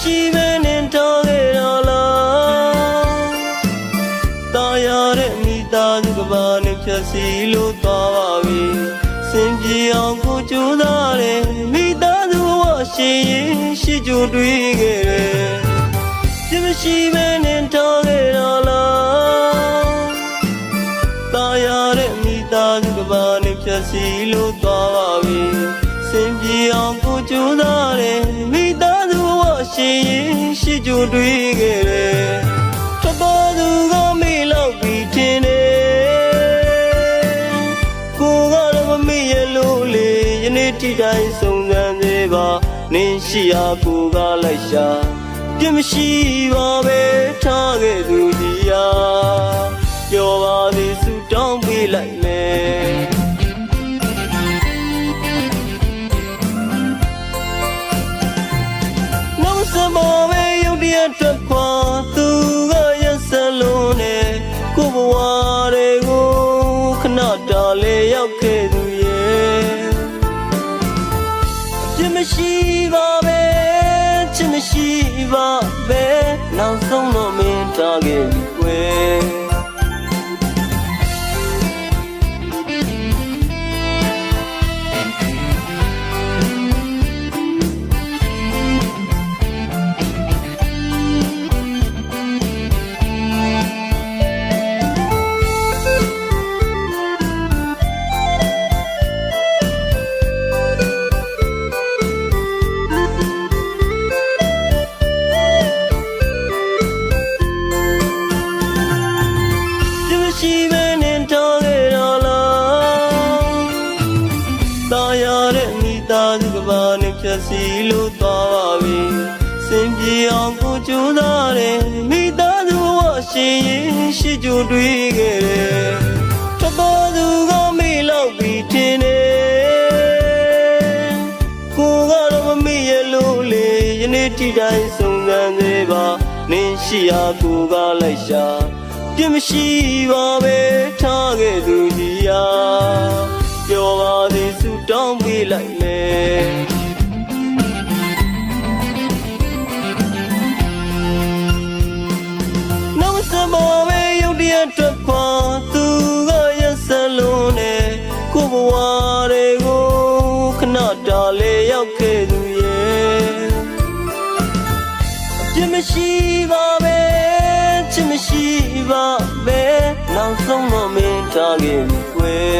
မရှိပဲနဲ့တော့ခဲ့တော့လားတာယာတဲ့မိသားစုကဘာနဲ့ဖြတ်စီလို့သွားပါပြီစင်ပြေအောင်ကိုကြိုးစားတယ်မိသားစုဘဝရှင်ရင်ရှိကြိုတွေ့ခဲ့တယ်ပြမရှိပဲနဲ့တော့ခဲ့တော့လားတာယာတဲ့မိသားစုကဘာနဲ့ဖြတ်စီလို့သွားပါပြီစင်ပြေအောင်ကိုကြိုးစားတယ်မိသားစုဘဝ ရှင်ရင်ရှိကြိုတွေ့ခဲ့တယ်တတော်သူကမေ့လောက်ပြီးထင်တယ်ကိုကတော့မမေ့ရလို့လေယနေ့ထိတိုင်းစုံစမ်းသေးပါနင်းရှိရာကိုကလိုက်ရှာပြစ်မရှိပါပဲထားခဲ့သူကြီးရာ ရုပ်တရက်ထွက်ခွာသူကရက်စလုံးနဲ့ကိုဘဝတွေကိုခဏတားလေရောက်ခဲ့သူရဲ့ချစ်မရှိပါပဲချစ်မရှိပါပဲနောက်ဆုံးတော့မင်းထားခဲ့ လို့သွားပါပြီစင်ပြေအောင်ကိုကြိုးစားတယ်မိသားစုဘဝရှင်ရင်ရှိကြိုတွေ့ခဲ့တယ်တတော်သူကမေ့လောက်ပြီးထင်တယ်ကိုကတော့မမေ့ရလို့လေယနေ့ထိတိုင်းစုံစမ်းသေးပါနင်းရှိရာကိုကလိုက်ရှာပြစ်မရှိပါပဲထားခဲ့သူကြီးရာပြောပါသည်စုတောင်းပေးလိုက်မယ် တားလေရောက်ခဲ့သူရဲ့ချစ်မရှိပါပဲချစ်မရှိပါပဲနောက်ဆုံးတော့မင်းထားခဲ့ပြီကွယ်